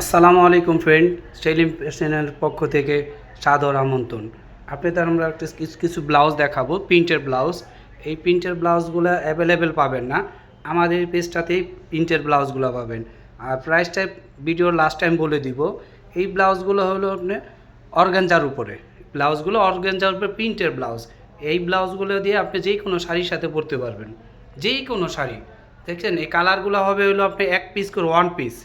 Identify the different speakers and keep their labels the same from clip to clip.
Speaker 1: আসসালামু আলাইকুম ফ্রেন্ড সেলিম ফ্যাশনের পক্ষ থেকে সাদর আমন্ত্রণ। আপনাদের আমরা একটা কিছু কিছু ব্লাউজ দেখাবো প্রিন্টের ব্লাউজ এই প্রিন্টের ব্লাউজগুলো অ্যাভেলেবেল পাবেন না। আমাদের পেজটাতেই প্রিন্টের ব্লাউজগুলো পাবেন। আর প্রাইসটা ভিডিওর লাস্ট টাইম বলে দিব। এই ব্লাউজগুলো হলো আপনি অর্গানজার উপরে। ব্লাউজগুলো অর্গানজার উপরে প্রিন্টের ব্লাউজ এই ব্লাউজগুলো দিয়ে আপনি যে কোনো শাড়ির সাথে পরতে পারবেন। যেই কোনো শাড়ি। দেখছেন? এই কালারগুলো হবে হলো আপনি এক পিস করে ওয়ান পিস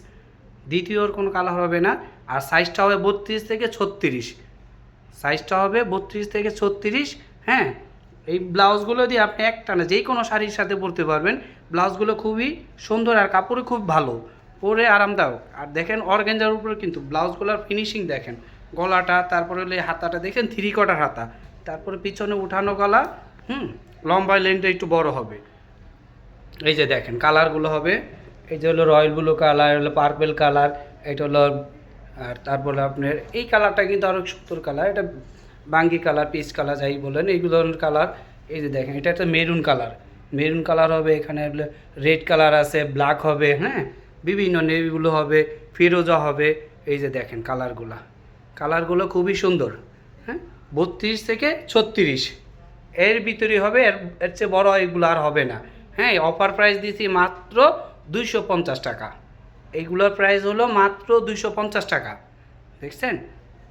Speaker 1: দ্বিতীয়র কোনো কালার হবে না। আর সাইজটা হবে বত্রিশ থেকে ছত্রিশ। সাইজটা হবে বত্রিশ থেকে ছত্রিশ হ্যাঁ? এই ব্লাউজগুলো দিয়ে আপনি একটা না যেই কোনো শাড়ির সাথে পরতে পারবেন। ব্লাউজগুলো খুবই সুন্দর আর কাপড়ে খুব ভালো। পরে আরামদায়ক। আর দেখেন অর্গেঞ্জার উপরে কিন্তু ব্লাউজগুলোর ফিনিশিং দেখেন। গলাটা, তারপরে হলে হাতাটা, দেখেন থ্রি কটার হাতা। তারপরে পিছনে উঠানো গলা, হুম? লম্বা লেনটা একটু বড় হবে। এই যে দেখেন কালারগুলো হবে। এই যে হলো রয়্যাল ব্লু কালার, হলো পার্পেল কালার, এটা হলো, আর তারপরে আপনার এই কালারটা কিন্তু আরও সুন্দর কালার, এটা বাঙ্গি কালার, পিচ কালার, যাই বলেন এইগুলো কালার। এই যে দেখেন, এটা একটা মেরুন কালার। মেরুন কালার হবে, এখানে রেড কালার আছে, ব্ল্যাক হবে হ্যাঁ? বিভিন্ন নেভিগুলো হবে, ফিরোজা হবে। এই যে দেখেন কালারগুলো। কালারগুলো খুবই সুন্দর হ্যাঁ? বত্রিশ থেকে ছত্রিশ। এর ভিতরে হবে, এর এর চেয়ে বড় এগুলো আর হবে না। হ্যাঁ অফার প্রাইস দিয়েছি মাত্র দুইশো পঞ্চাশ টাকা। এইগুলোর প্রাইস হলো মাত্র দুইশো পঞ্চাশ টাকা। দেখছেন?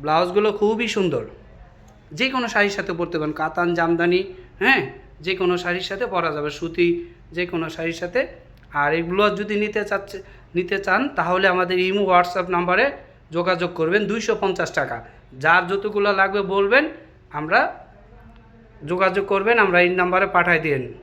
Speaker 1: ব্লাউজগুলো খুবই সুন্দর। যে কোনো শাড়ির সাথে পরতে পারেন। কাতান, জামদানি হ্যাঁ? যে কোনো শাড়ির সাথে পরা যাবে। সুতি যে কোনো শাড়ির সাথে। আর এগুলো যদি নিতে চাচ্ছে, নিতে চান, তাহলে আমাদের ইমো, হোয়াটসঅ্যাপ নাম্বারে যোগাযোগ করবেন। দুইশো পঞ্চাশ টাকা। যার যতগুলো লাগবে বলবেন, আমরা যোগাযোগ করবেন, আমরা এই নাম্বারে পাঠাই দিন।